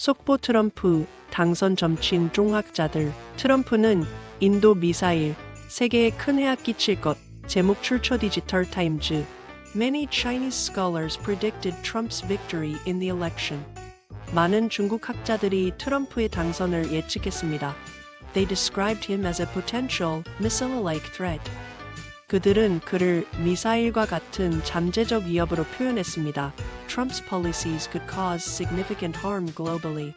속보 트럼프 당선 점친 종학자들 트럼프는 인도 미사일 세계에 큰 해악 끼칠 것 제목 출처 디지털 타임즈 Many Chinese scholars predicted Trump's victory in the election. 많은 중국 학자들이 트럼프의 당선을 예측했습니다. They described him as a potential missile-like threat. 그들은 그를 미사일과 같은 잠재적 위협으로 표현했습니다. Trump's policies could cause significant harm globally.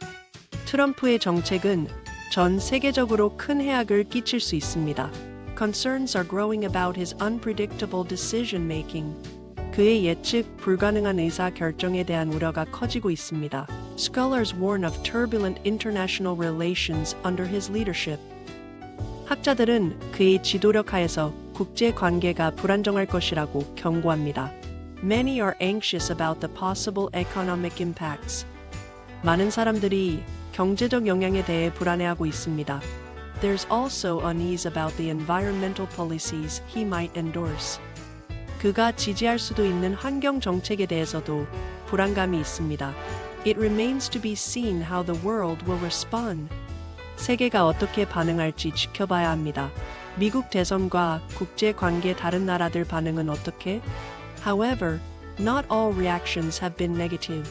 트럼프의 정책은 전 세계적으로 큰 해악을 끼칠 수 있습니다. Concerns are growing about his unpredictable decision making. 그의 예측 불가능한 의사 결정에 대한 우려가 커지고 있습니다. Scholars warn of turbulent international relations under his leadership. 학자들은 그의 지도력 하에서 국제 관계가 불안정할 것이라고 경고합니다. Many are anxious about the possible economic impacts. 많은 사람들이 경제적 영향에 대해 불안해하고 있습니다. There's also unease about the environmental policies he might endorse. 그가 지지할 수도 있는 환경 정책에 대해서도 불안감이 있습니다. It remains to be seen how the world will respond. 세계가 어떻게 반응할지 지켜봐야 합니다. 미국 대선과 국제 관계 다른 나라들 반응은 어떻게? However, not all reactions have been negative.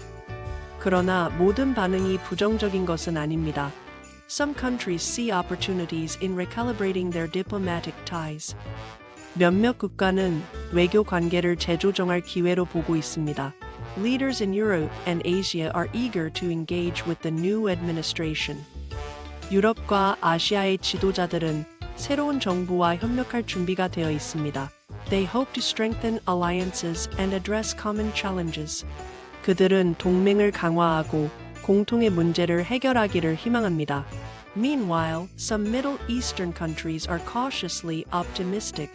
그러나 모든 반응이 부정적인 것은 아닙니다. Some countries see opportunities in recalibrating their diplomatic ties. 몇몇 국가는 외교 관계를 재조정할 기회로 보고 있습니다. Leaders in Europe and Asia are eager to engage with the new administration. 유럽과 아시아의 지도자들은 새로운 정부와 협력할 준비가 되어 있습니다. They hope to strengthen alliances and address common challenges. 그들은 동맹을 강화하고 공통의 문제를 해결하기를 희망합니다. Meanwhile, some Middle Eastern countries are cautiously optimistic.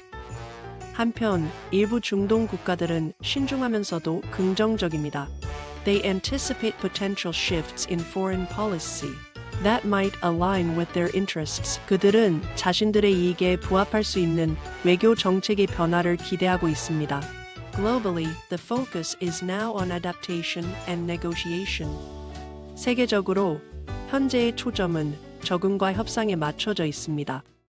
한편 일부 중동 국가들은 신중하면서도 긍정적입니다. They anticipate potential shifts in foreign policy that might align with their interests. 그들은 자신들의 이익에 부합할 수 있는 외교 정책의 변화를 기대하고 있습니다. Globally, the focus is now on adaptation and negotiation. 세계적으로 현재의 초점은 적응과 협상에 맞춰져 있습니다.